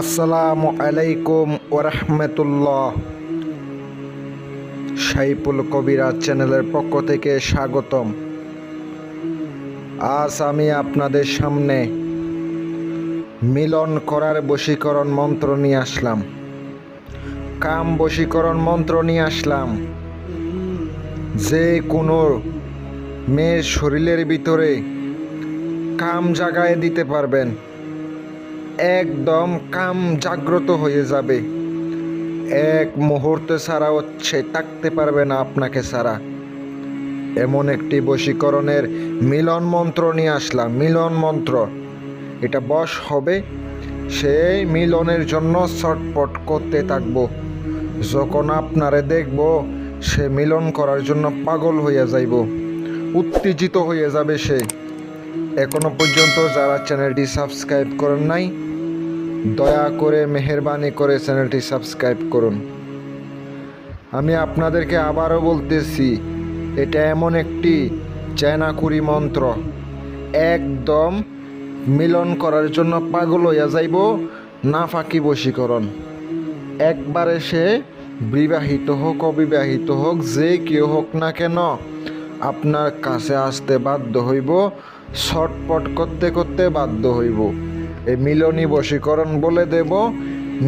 আসসালামু আলাইকুম ওরহমতুল্লাহ সাইফুল কবিরা চ্যানেলের পক্ষ থেকে স্বাগতম। আজ আমি আপনাদের সামনে মিলন করার বশীকরণ মন্ত্র নিয়ে আসলাম। কাম বশীকরণ মন্ত্র নিয়ে আসলাম। যে কোনো মেয়ের শরীরের ভিতরে কাম জাগায় দিতে পারবেন। একদম কাম জাগ্রত হয়ে যাবে। এক মুহূর্তে ছাড়া হচ্ছে থাকতে পারবে না আপনাকে ছাড়া। এমন একটি বশীকরণের মিলন মন্ত্র নিয়ে আসলাম, মিলন মন্ত্র। এটা বশ হবে, সেই মিলনের জন্য ছটপট করতে থাকব। যখন আপনারে দেখব, সে মিলন করার জন্য পাগল হইয়া যাইব, উত্তেজিত হয়ে যাবে সে। এখনও পর্যন্ত যারা চ্যানেলটি সাবস্ক্রাইব করেন নাই দয়া করে মেহরবানি করে চ্যানেলটি সাবস্ক্রাইব করুন। আমি আপনাদেরকে আবারও বলতেছি, এটা এমন একটি চেনাকুরি মন্ত্র। একদম মিলন করার জন্য পাগল হইয়া যাইব না ফাঁকি বশীকরণ একবারে সে বিবাহিত হোক, অবিবাহিত হোক, যে কেউ হোক না কেন আপনার কাছে আসতে বাধ্য হইব, ছটপট করতে করতে বাধ্য হইব। এই মিলনী বশীকরণ বলে দেব,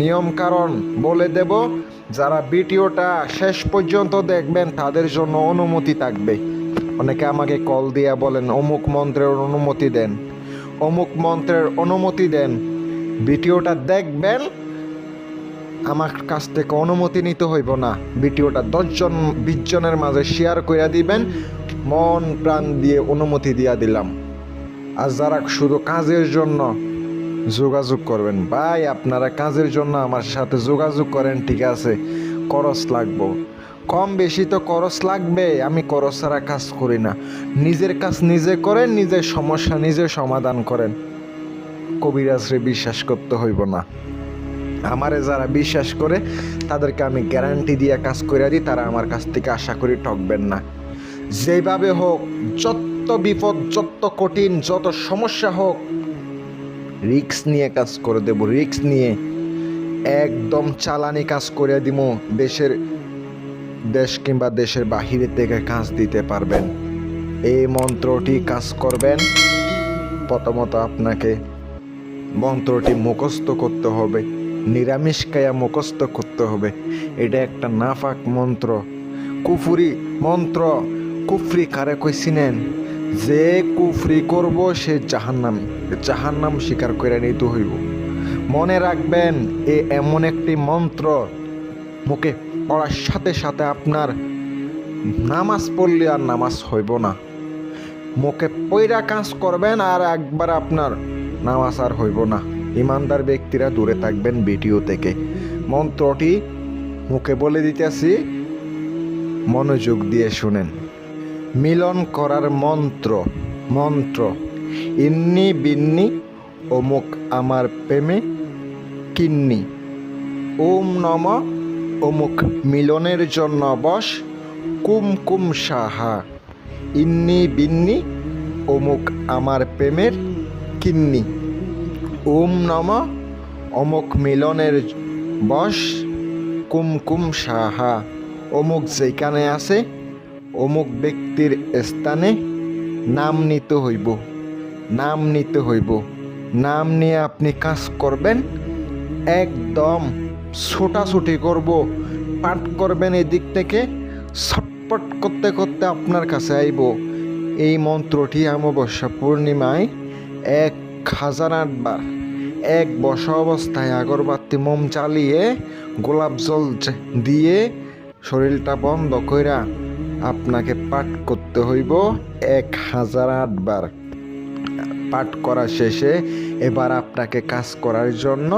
নিয়ম কারণ বলে দেব, যারা ভিডিওটা শেষ পর্যন্ত দেখবেন তাদের জন্য অনুমতি থাকবে। অনেকে আমাকে কল দিয়া বলেন, অমুক মন্ত্রের অনুমতি দেন, অমুক মন্ত্রের অনুমতি দেন। ভিডিওটা দেখবেন, আমার কাছ থেকে অনুমতি নিতে হইব না। ভিডিওটা দশজন বিশজনের মাঝে শেয়ার করে দিবেন, মন প্রাণ দিয়ে অনুমতি দিয়া দিলাম। আর যারা শুধু কাজের জন্য যোগাযোগ করবেন। ভাই, আপনারা কাজের জন্য আমার সাথে যোগাযোগ করেন, ঠিক আছে? করস লাগবো। কম বেশি তো করস লাগবে, আমি করস ছাড়া কাজ করি না। নিজের কাজ নিজে করেন, নিজের সমস্যা নিজে সমাধান করেন। কবিরাজরে বিশ্বাস করতে হইব না। আমারে যারা বিশ্বাস করে, তাদেরকে আমি গ্যারান্টি দিয়ে কাজ করে দিই, তারা আমার কাছ থেকে আশা করি ঠকবেন না। যেভাবে হোক, যত বিপদ, যত কঠিন, যত সমস্যা হোক রিক্স নিয়ে কাজ করে দেব রিক্স নিয়ে একদম চালানি কাজ করে দিব। দেশের দেশ কিংবা দেশের বাহিরে থেকে কাজ দিতে পারবেন। এই মন্ত্রটি কাজ করবেন। প্রথমত আপনাকে মন্ত্রটি মুখস্থ করতে হবে, নিরামিষ কায়া মুখস্থ করতে হবে। এটা একটা নাফাক মন্ত্র। কুফুরি মন্ত্র। কুফরি কারে কইছিলেন? যে কুফরি করব, সে জাহান্নাম জাহান্নাম স্বীকার করে নিতে হইব। মনে রাখবেন, এ এমন একটি মন্ত্র, মুখে পড়ার সাথে সাথে আপনার নামাজ পড়লে আর নামাজ হইব না। মুখে পয়রা কাজ করবেন আর একবার আপনার নামাজ আর হইব না। ইমানদার ব্যক্তিরা দূরে থাকবেন ভিডিও থেকে। মন্ত্রটি মুখে বলে দিতেছি, মনোযোগ দিয়ে শুনেন। মিলন করার মন্ত্র মন্ত্র, ইন্নি বিন্নি অমুক আমার প্রেমে কিন্নি। ওম নম অমুক মিলনের জন্য বস, কুম কুম সাহা। ইন্নি বিন্নি অমুক আমার প্রেমের কিন্নি। ওম নম অমুক মিলনের বস, কুম কুম সাহা। অমুক যেখানে আছে অমুক ব্যক্তির স্থানে নাম নিতে হইব, নাম নিতে হইব। নাম নিয়ে আপনি কাজ করবেন, একদম ছোটাছুটি করব, পাঠ করবেন এদিক থেকে, ছটপট করতে করতে আপনার কাছে আইব। এই মন্ত্রটি অমাবস্যা পূর্ণিমায় এক হাজার আটবার এক বসা অবস্থায় আগরবাতি মোম চালিয়ে গোলাপ জল দিয়ে শরীরটা বন্ধ কইরা আপনাকে পাঠ করতে হইব এক হাজার আটবার পাঠ করা শেষে এবার আপনাকে কাজ করার জন্য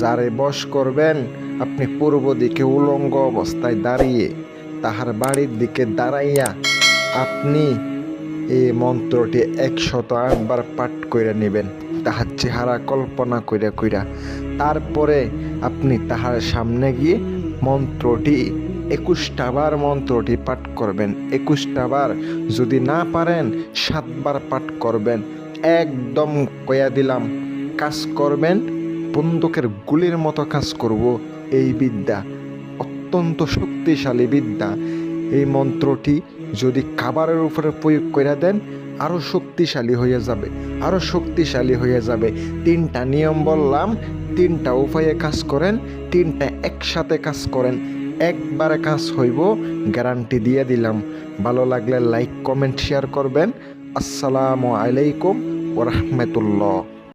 যারে বস করবেন, আপনি পূর্ব দিকে উলঙ্গ অবস্থায় দাঁড়িয়ে তাহার বাড়ির দিকে দাঁড়াইয়া আপনি এই মন্ত্রটি একশত আটবার পাঠ করে নেবেন, তাহার চেহারা কল্পনা কইরা কইরা। তারপরে আপনি তাহার সামনে গিয়ে মন্ত্রটি একুশটা বার মন্ত্রটি পাঠ করবেন। একুশটা বার যদি না পারেন, সাতবার পাঠ করবেন। একদম কয়া দিলাম, কাজ করবেন, বন্দুকের গুলির মতো কাজ করব এই বিদ্যা, অত্যন্ত শক্তিশালী বিদ্যা। এই মন্ত্রটি যদি খাবারের উপরে প্রয়োগ করে দেন আরও শক্তিশালী হয়ে যাবে আরও শক্তিশালী হয়ে যাবে। তিনটা নিয়ম বললাম, তিনটা উপায়ে কাজ করেন, তিনটা একসাথে কাজ করেন। একবারে কাজ হইব গ্যারান্টি দিয়ে দিলাম। ভালো লাগলে লাইক কমেন্ট শেয়ার করবেন। আসসালামু আলাইকুম ওরহমতুল্লাহ